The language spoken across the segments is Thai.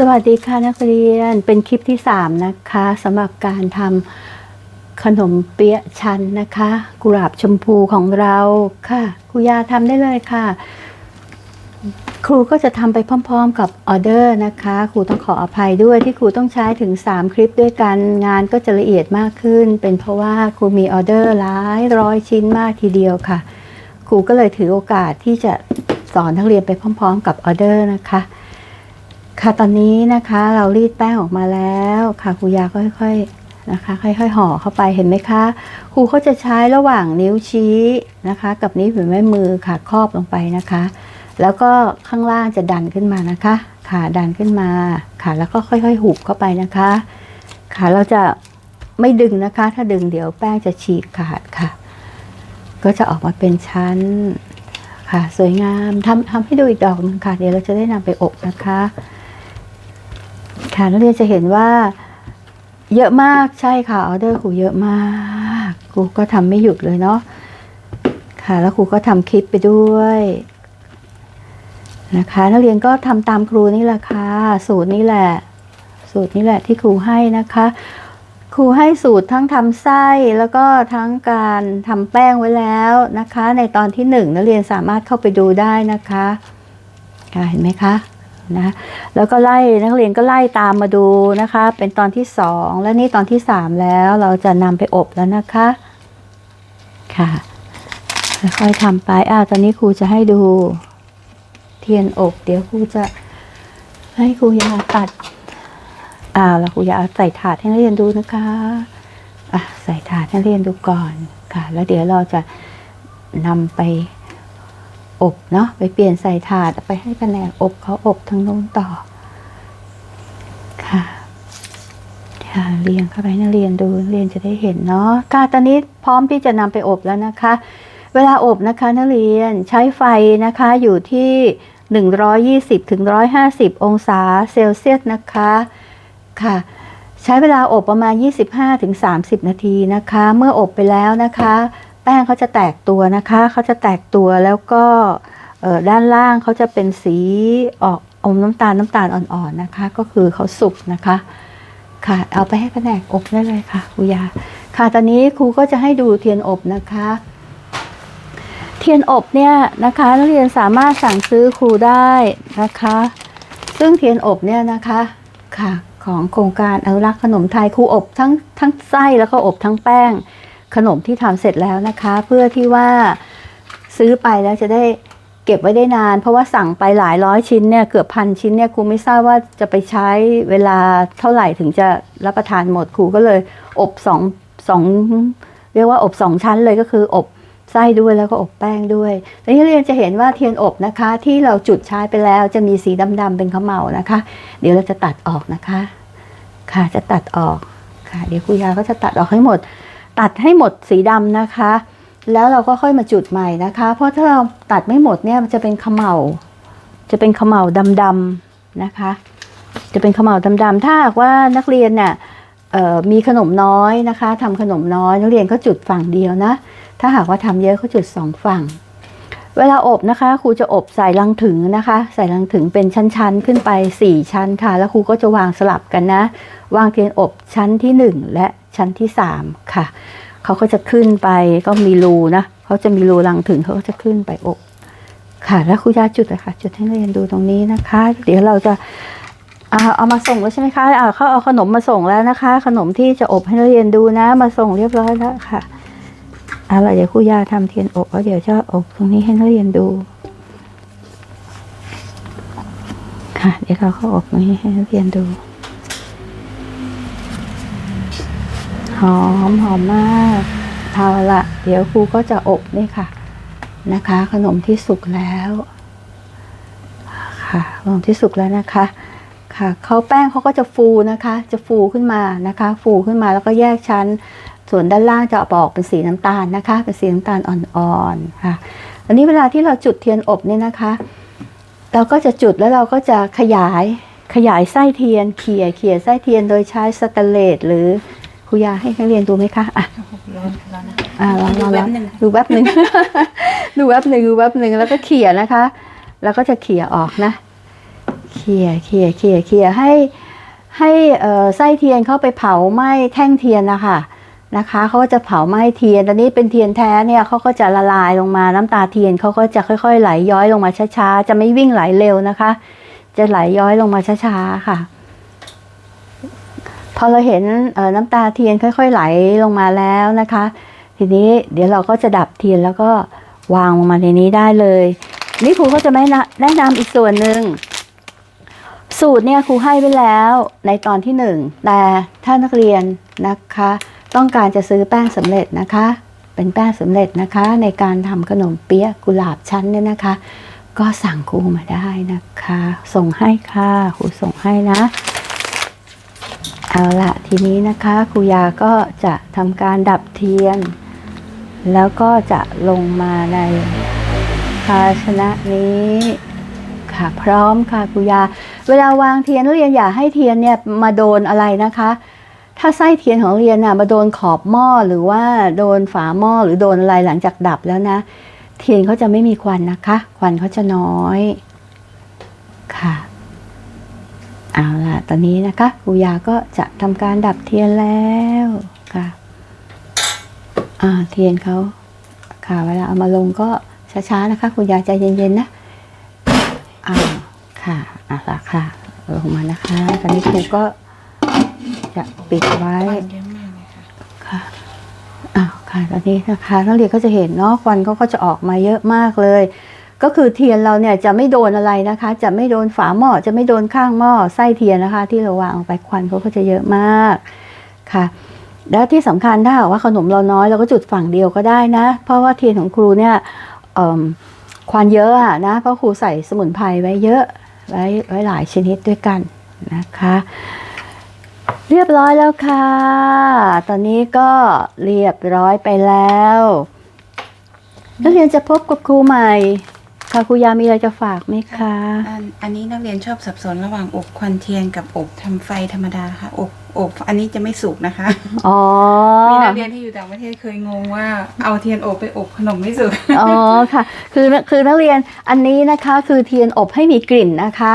สวัสดีค่ะนักเรียนเป็นคลิปที่ 3 นะคะสำหรับการทำขนมเปี๊ยะชันนะคะ กุหลาบชมพูของเราค่ะครูยาทำได้เลยค่ะ ครูก็จะทำไปพร้อม ๆ กับออเดอร์นะคะครูต้องขออภัยด้วยที่ครูต้องใช้ถึง 3 คลิปด้วยกันงานก็จะละเอียดมากขึ้น เป็นเพราะว่าครูมีออเดอร์หลายร้อยชิ้นมากทีเดียวค่ะ ครูก็เลยถือโอกาสที่จะสอนนักเรียนไปพร้อม ๆ กับออเดอร์นะคะ ค่ะตอนนี้นะคะเรารีดแป้งออกมาแล้วค่ะครูยาค่อยๆนะคะ ค่อย ๆ ห่อเข้าไปเห็นไหมคะครูเขาจะใช้ระหว่างนิ้วชี้นะคะ กับนิ้วหัวแม่มือค่ะครอบลงไปนะคะ แล้วก็ข้างล่างจะดันขึ้นมานะคะขาดันขึ้นมาค่ะแล้วก็ค่อย ๆ หุบเข้าไปนะคะ ค่ะเราจะไม่ดึงนะคะ ถ้าดึงเดี๋ยวแป้งจะฉีกขาดค่ะ ก็จะออกมาเป็นชั้นค่ะ สวยงามทำทำให้ดูอีกดอกหนึงค่ะ เดี๋ยวเราจะได้นำไปอบนะคะ ค่ะนักเรียนจะเห็นว่าเยอะมากใช่ค่ะออเดอร์ครูเยอะมากครูก็ทำไม่หยุดเลยเนาะค่ะ แล้วครูก็ทำคลิปไปด้วยนะคะ นักเรียนก็ทำตามครูนี่แหละค่ะ สูตรนี้แหละ สูตรนี้แหละที่ครูให้นะคะ ครูให้สูตรทั้งทำไส้แล้วก็ทั้งการทำแป้งไว้แล้วนะคะ ในตอนที่หนึ่งนักเรียนสามารถเข้าไปดูได้นะคะค่ะเห็นไหมคะ นะแล้วก็ไล่นักเรียนก็ไล่ตามมาดูนะคะ เป็นตอนที่สองและนี่ตอนที่สามแล้วเราจะนำไปอบแล้วนะคะค่ะค่อยๆทำไปอ่าตอนนี้ครูจะให้ดูเทียนอบ เดี๋ยวครูจะให้ครูยาตัดอ่าแล้วครูยาใส่ถาดให้นักเรียนดูนะคะอะใส่ถาดให้นักเรียนดูก่อนค่ะ แล้วเดี๋ยวเราจะนำไป อบเนาะไปเปลี่ยนใส่ถาดไปให้แผนกอบเขาอบทางโน้นต่อค่ะค่ะเรียงเข้าไปให้นักเรียนดูนักเรียนจะได้เห็นเนาะค่ะตอนนี้พร้อมที่จะนำไปอบแล้วนะคะ เวลาอบนะคะนักเรียนใช้ไฟนะคะอยู่ที่ 120ถึง150 องศาเซลเซียสนะคะค่ะใช้เวลาอบประมาณ 25-30 นาทีนะคะ เมื่ออบไปแล้วนะคะ แป้งเขาจะแตกตัวนะคะเขาจะแตกตัวแล้วก็ด้านล่างเขาจะเป็นสีออกอมน้ำตาลน้ำตาลอ่อนๆนะคะ ก็คือเขาสุกนะคะค่ะ เอาไปให้แผนกอบได้เลยค่ะครูยา ค่ะตอนนี้ครูก็จะให้ดูเทียนอบนะคะ เทียนอบเนี่ยนะคะนักเรียนสามารถสั่งซื้อครูได้นะคะ ซึ่งเทียนอบเนี่ยนะคะค่ะของโครงการอนุรักษ์ขนมไทยครูอบทั้งทั้งไส้แล้วก็อบทั้งแป้ง ขนมที่ทำเสร็จแล้วนะคะ เพื่อที่ว่าซื้อไปแล้วจะได้เก็บไว้ได้นาน เพราะว่าสั่งไปหลายร้อยชิ้นเนี่ยเกือบพันชิ้นเนี่ยครูไม่ทราบว่าจะไปใช้เวลาเท่าไหร่ถึงจะรับประทานหมดครูก็เลยอบสองสองเรียกว่าอบสองชั้นเลยก็คืออบไส้ด้วยแล้วก็อบแป้งด้วยทีนี้เรียนจะเห็นว่าเทียนอบนะคะ ที่เราจุดใช้ไปแล้วจะมีสีดำๆเป็นขมเหลานะคะ เดี๋ยวเราจะตัดออกนะคะ ค่ะจะตัดออกค่ะ เดี๋ยวครูยาก็จะตัดออกให้หมด ตัดให้หมดสีดำนะคะ แล้วเราก็ค่อยมาจุดใหม่นะคะ เพราะถ้าเราตัดไม่หมดเนี่ยมันจะเป็นขมเหลาจะเป็นขมเหลาดำๆนะคะ จะเป็นขมเหลาดำๆถ้าหากว่านักเรียนเนี่ยมีขนมน้อยนะคะทำขนมน้อย นักเรียนก็จุดฝั่งเดียวนะ ถ้าหากว่าทำเยอะก็จุดสองฝั่ง เวลาอบนะคะครูจะอบใส่ลังถึงนะคะ ใส่ลังถึงเป็นชั้นๆ ขึ้นไป 4 ชั้นค่ะ แล้วครูก็จะวางสลับกันนะ วางเทียนอบชั้นที่ 1 และชั้นที่ 3 ค่ะ เขาก็จะขึ้นไปก็มีรูนะเขาจะมีรูลังถึงเขาก็จะขึ้นไปอบค่ะ แล้วครูยาจุดนะคะจุดให้นักเรียนดูตรงนี้นะคะ เดี๋ยวเราจะเอาเอามาส่งแล้วใช่ไหมคะเอาเขาเอาขนมมาส่งแล้วนะคะ ขนมที่จะอบให้นักเรียนดูนะ มาส่งเรียบร้อยแล้วค่ะ เอาล่ะเดี๋ยวครูยาทำเทียนอบแล้วเดี๋ยวจะอบตรงนี้ให้นักเรียนดู ค่ะ เดี๋ยวเราเข้าอบตรงนี้ให้นักเรียนดู หอมหอมมากเอาละเดี๋ยวครูก็จะอบนี่ค่ะ นะคะ ขนมที่สุกแล้วค่ะขนมที่สุกแล้วนะคะค่ะเขาแป้งเขาก็จะฟูนะคะ จะฟูขึ้นมานะคะ ฟูขึ้นมาแล้วก็แยกชั้น ส่วนด้านล่างจะออกเป็นสีน้ำตาลนะคะ เป็นสีน้ำตาลอ่อนๆค่ะ อันนี้เวลาที่เราจุดเทียนอบเนี่ยนะคะ เราก็จะจุดแล้วเราก็จะขยายขยายไส้เทียนเขี่ยเขี่ยไส้เทียนโดยใช้สแตนเลสหรือครูยาให้นักเรียนดูไหมคะอะร้อนร้อนนะอ่าลองลองดูแป๊ลองบหนึ่งดูแป๊บหนึ่งดูแป๊บหนึ่งดูแป๊บหนึ่งแล้วก็เขี่ยนะคะ แล้วก็จะเขี่ยออกนะเเขี่ยเขี่ยเขี่ยเขี่ยให้ให้เอ่อไส้เทียนเข้าไปเผาไหม้แท่งเทียนนะคะ นะคะเขาก็จะเผาไหม้เทียนตอนนี้เป็นเทียนแท้เนี่ยเขาก็จะละลายลงมาน้ำตาเทียนเขาก็จะค่อยๆ ไหลย้อยลงมาช้าๆ จะไม่วิ่งไหลเร็วนะคะ จะไหลย้อยลงมาช้าๆค่ะ พอเราเห็นน้ำตาเทียนค่อย ๆ ไหลลงมาแล้วนะคะ ทีนี้เดี๋ยวเราก็จะดับเทียนแล้วก็วางลงมาในนี้ได้เลย นี่ครูก็จะไม่นะแนะนำอีกส่วนหนึ่งสูตรเนี่ยครูให้ไว้แล้วในตอนที่หนึ่งแต่ถ้านักเรียนนะคะ ต้องการจะซื้อแป้งสำเร็จนะคะ เป็นแป้งสำเร็จนะคะ ในการทำขนมเปี๊ยะกุหลาบชั้นเนี่ยนะคะ ก็สั่งครูมาได้นะคะ ส่งให้ค่ะครูส่งให้นะเอาละทีนี้นะคะครูยาก็จะทำการดับเทียน แล้วก็จะลงมาในภาชนะนี้ค่ะพร้อมค่ะครูยา เวลาวางเทียนนักเรียนอย่าให้เทียนเนี่ยมาโดนอะไรนะคะ ถ้าไส้เทียนของเรียนนะมาโดนขอบหม้อหรือว่าโดนฝาหม้อหรือโดนอะไรหลังจากดับแล้วนะ เทียนเขาจะไม่มีควันนะคะ ควันเขาจะน้อยค่ะเอาล่ะตอนนี้นะคะครูยาก็จะทำการดับเทียนแล้วค่ะอ่าเทียนเขาค่ะเวลาเอามาลงก็ช้าๆนะคะครูยาใจเย็นๆนะอ่าค่ะอะละค่ะลงมานะคะตอนนี้ครูก็ จะปิดไว้ค่ะอ้าวค่ะตอนนี้นะคะนักเรียนก็จะเห็นเนาะควันเขาก็จะออกมาเยอะมากเลย ก็คือเทียนเราเนี่ยจะไม่โดนอะไรนะคะ จะไม่โดนฝาหม้อจะไม่โดนข้างหม้อไส้เทียนนะคะ ที่เราวางออกไปควันเขาก็จะเยอะมากค่ะแล้วที่สำคัญถ้าหากว่าขนมเราน้อยเราก็จุดฝั่งเดียวก็ได้นะ เพราะว่าเทียนของครูเนี่ยควันเยอะอะนะเพราะครูใส่สมุนไพรไว้เยอะไว้ไว้หลายชนิดด้วยกันนะคะ เรียบร้อยแล้วค่ะ ตอนนี้ก็เรียบร้อยไปแล้ว นักเรียนจะพบกับครูใหม่ ค่ะครูยามีอะไรจะฝากไหมคะ อันอันนี้นักเรียนชอบสับสนระหว่างอบควันเทียนกับอบทำไฟธรรมดาค่ะ อบอบอันนี้จะไม่สุกนะคะ อ๋อ มีนักเรียนที่อยู่ต่างประเทศเคยงงว่าเอาเทียนอบไปอบขนมไม่สุก อ๋อค่ะ คือคือนักเรียนอันนี้นะคะ คือเทียนอบให้มีกลิ่นนะคะ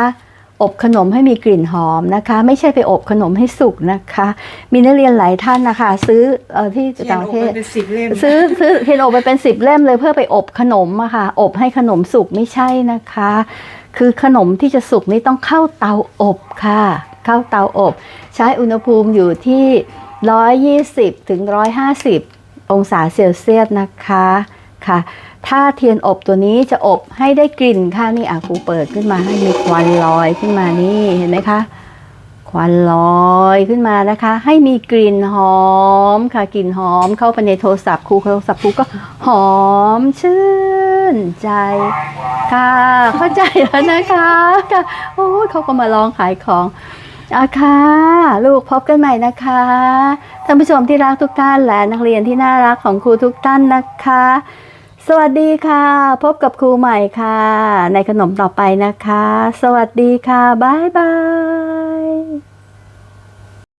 อบขนมให้มีกลิ่นหอมนะคะ ไม่ใช่ไปอบขนมให้สุกนะคะ มีนักเรียนหลายท่านนะคะ ซื้อเอ่อที่เทียนต่างอปบระเทไปศเป็นสิบเล่มซื้อซื้อเทียนอบไปเป็นสิบเล่มเลยเพื่อไปอบขนมอะค่ะอบให้ขนมสุกไม่ใช่นะคะ คือขนมที่จะสุกนี่ต้องเข้าเตาอบค่ะ เข้าเตาอบ ใช้อุณหภูมิอยู่ที่ 120ถึง150 องศาเซลเซียสนะคะ ค่ะ ถ้าเทียนอบตัวนี้จะอบให้ได้กลิ่นค่ะนี่อะครูเปิดขึ้นมาให้มีควันลอยขึ้นมานี่เห็นไหมคะควันลอยขึ้นมานะคะ ให้มีกลิ่นหอมค่ะกลิ่นหอมเข้าไปในโทรศัพท์ครูโทรศัพท์ครูก็หอมชื่นใจค่ะ เข้าใจแล้วนะคะค่ะโอ้ยเขาก็มาลองขายของอาค่ะลูกพบกันใหม่นะคะท่านผู้ชมที่รักทุกท่านและนักเรียนที่น่ารักของครูทุกท่านนะคะ สวัสดีค่ะ พบกับครูใหม่ค่ะ ในขนมต่อไปนะคะ สวัสดีค่ะ บ๊ายบาย